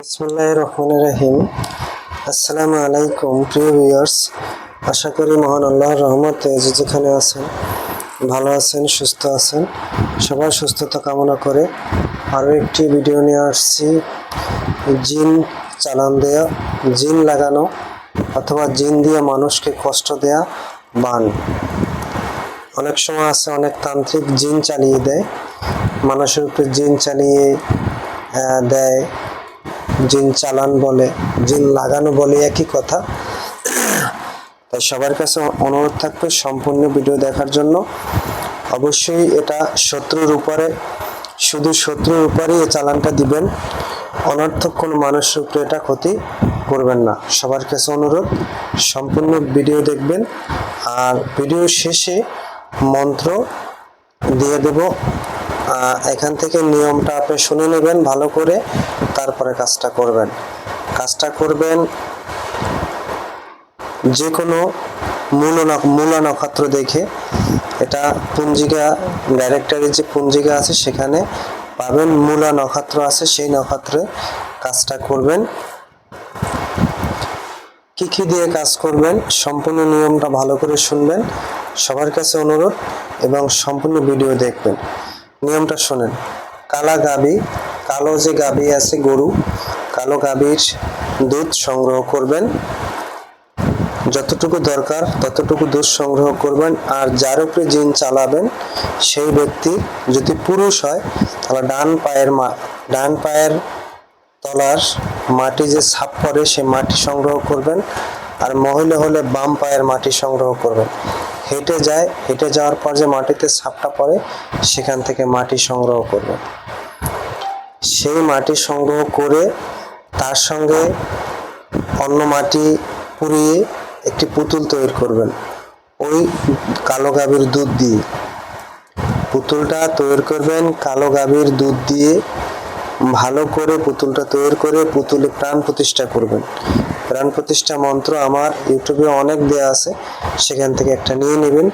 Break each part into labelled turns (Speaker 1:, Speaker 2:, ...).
Speaker 1: বিসমুল্লাহ রহমান রাহিম আসসালামু আলাইকুম প্রিয় ভিউয়ার্স। আশা করি মহান আল্লাহর রহমতে যে যেখানে আছেন, ভালো আছেন, সুস্থ আছেন। সবার সুস্থতা কামনা করে আরও একটি ভিডিও নিয়ে আসছি। জিন চালান দেয়া, জিন লাগানো অথবা জিন দিয়ে মানুষকে কষ্ট দেয়া বান। অনেক সময় আছে অনেক তান্ত্রিক জিন চালিয়ে দেয়। মানুষের উপরে জিন চালিয়ে দেয়। জিন চালান বলে, জিন লাগানো বলে একই কথা। তাই সবার কাছে অনুরোধ থাকবে সম্পূর্ণ ভিডিও দেখার জন্য। অবশ্যই এটা শত্রুর উপরে, শুধু শত্রুর উপরে এই চালানটা দিবেন। অনর্থক কোনো মানুষের উপরে এটা ক্ষতি করবেন না। সবার কাছে অনুরোধ, সম্পূর্ণ ভিডিও দেখবেন। আর ভিডিও শেষে মন্ত্র দিয়ে দেব এখান থেকে নিয়মটা আপনি শুনে নেবেন ভালো করে, তারপরে কাজটা করবেন। কাজটা করবেন যে কোনো মূল নক্ষত্র দেখে। এটা পুঞ্জিকা ডাইরেক্টরি যে পুঞ্জিকা আছে সেখানে পাবেন, মূলা নক্ষত্র আছে সেই নক্ষত্রে কাজটা করবেন। কি কি দিয়ে কাজ করবেন, সম্পূর্ণ নিয়মটা ভালো করে শুনবেন। সবার কাছে অনুরোধ এবং সম্পূর্ণ ভিডিও দেখবেন। নিয়মটা শোনেন। কালা গাবি কালো যে গাবি আছে গরু, কালো গাবির দুধ সংগ্রহ করবেন। যতটুকু দরকার ততটুকু দুধ সংগ্রহ করবেন। আর যার উপরে জিন চালাবেন, সেই ব্যক্তি যদি পুরুষ হয়, তাহলে ডান পায়ের মা, ডান পায়ের তলার মাটি যে ছাপ পড়ে সে মাটি সংগ্রহ করবেন। আর মহিলা হলে বাম পায়ের মাটি সংগ্রহ করবেন। হেঁটে যায়, হেঁটে যাওয়ার পর যে মাটিতে ছাপটা পড়ে, সেখান থেকে মাটি সংগ্রহ করবেন। সেই মাটি সংগ্রহ করে তার সঙ্গে অন্য মাটি পুড়িয়ে একটি পুতুল তৈরি করবেন। ওই কালো গাভীর দুধ দিয়ে। পুতুলটা তৈরি করবেন, কালো গাভীর দুধ দিয়ে। ভালো করে পুতুলটা তৈরি করে পুতুলে প্রাণ প্রতিষ্ঠা করবেন। প্রাণ প্রতিষ্ঠা মন্ত্র আমার ইউটিউবে অনেক দেয়া আছে, সেখান থেকে একটা নিয়ে নেবেন।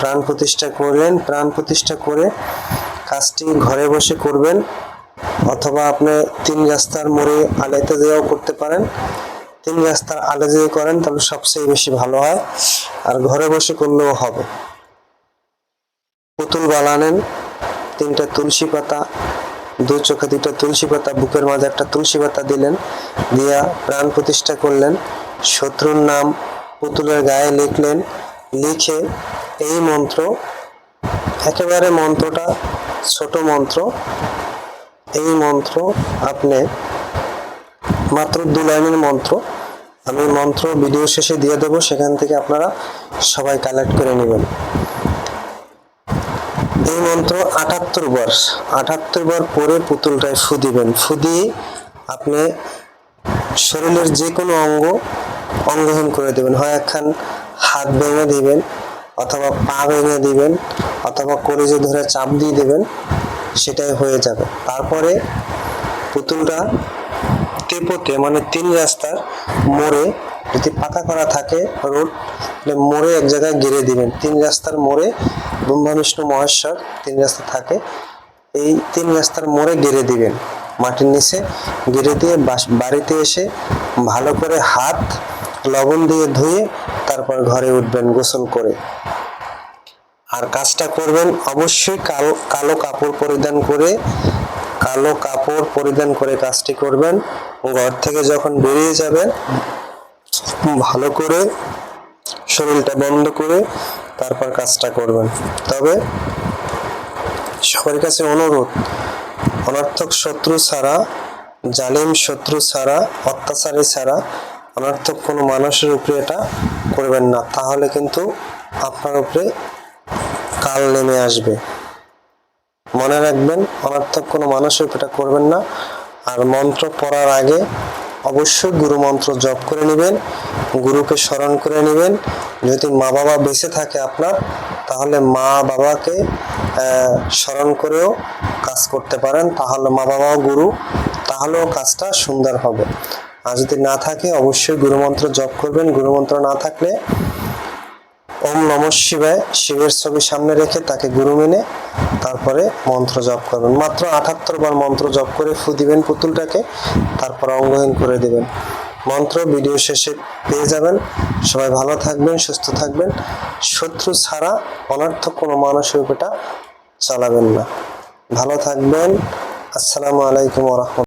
Speaker 1: প্রাণ প্রতিষ্ঠা করলেন, প্রাণ প্রতিষ্ঠা করে কাজটি ঘরে বসে করবেন, অথবা আপনি তিন রাস্তার মোড়ে আলাইতে যেও করতে পারেন। তিন রাস্তার আলে যেয়ে করেন, তাহলে সবচেয়ে বেশি ভালো হয়, আর ঘরে বসে করলেও হবে। পুতুল বানানেন তিনটা তুলসী পাতা দু চোখে দুটো তুলসী পাতা, বুকের মাঝে একটা তুলসী পাতা দিলেন, দিয়া প্রাণ প্রতিষ্ঠা করলেন। শত্রুর নাম পুতুলের গায়ে লিখলেন। লিখে এই মন্ত্র, একেবারে মন্ত্রটা ছোট মন্ত্র, এই মন্ত্র আপনি মাত্র দু লাইনের মন্ত্র, আমি মন্ত্র ভিডিও শেষে দিয়ে দেবো, সেখান থেকে আপনারা সবাই কালেক্ট করে নেবেন। এই মন্ত্র আটাত্তর বার আটাত্তর বার পরে পুতুলটায় ফু দিবেন। ফু দিয়ে আপনি শরীরের যে কোনো অঙ্গ অঙ্গহীন করে দেবেন। হয় একখান হাত ভেঙে দিবেন অথবা পা ভেঙে দিবেন অথবা কলেজে ধরে চাপ দিয়ে দেবেন, সেটাই হয়ে যাবে। তারপরে পুতুলটা তেপোতে মানে তিন রাস্তার মোড়ে যদি পাকা করা থাকে রোড, তাহলে মোড়ে এক জায়গায় গিরে দিবেন। তিন রাস্তার মোড়ে ব্রহ্মা বিষ্ণু মহেশ্বর তিন রাস্তা থাকে, এই তিন রাস্তার মোড়ে গেড়ে দিবেন। মাটির নিচে গেড়ে দিয়ে বাড়িতে এসে ভালো করে হাত, লবণ দিয়ে ধুয়ে তারপর ঘরে উঠবেন গোসল করে। আর কাজটা করবেন অবশ্যই কালো কালো কাপড় পরিধান করে, কালো কাপড় পরিধান করে কাজটি করবেন। ঘর থেকে যখন বেরিয়ে যাবেন ভালো করে শরীরটা বন্ধ করে তারপর কাজটা করবেন। তবে সবার কাছে অনুরোধ, অনর্থক শত্রু ছাড়া, জালিম শত্রু ছাড়া, অত্যাচারী ছাড়া অনর্থক কোনো মানুষের উপরে এটা করবেন না। তাহলে কিন্তু আপনার উপরে কাল নেমে আসবে। মনে রাখবেন, অনর্থক কোনো মানুষের উপরে এটা করবেন না। আর মন্ত্র পড়ার আগে অবশ্যই গুরু মন্ত্র জপ করে নেবেন, গুরুকে স্মরণ করে নেবেন। যদি মা বাবা বেঁচে থাকে আপনার, তাহলে মা বাবাকে স্মরণ করেও কাজ করতে পারেন। তাহলে মা বাবাও গুরু, তাহলেও কাজটা সুন্দর হবে। আর যদি না থাকে, অবশ্যই গুরুমন্ত্র জপ করবেন। গুরুমন্ত্র না থাকলে ওম নম শিবায়, শিবের ছবি সামনে রেখে তাকে গুরু মেনে তারপরে মন্ত্র জপ করবেন। মাত্র আঠাত্তর বার মন্ত্র জপ করে ফু দিবেন পুতুলটাকে, তারপর অঙ্গহীন করে দেবেন। মন্ত্র ভিডিও শেষে পেয়ে যাবেন। সবাই ভালো থাকবেন, সুস্থ থাকবেন। শত্রু ছাড়া অনার্থ কোনো মানুষের মানসিকতা চালাবেন না। ভালো থাকবেন। আসসালামু আলাইকুম রহমতুল্লাহ।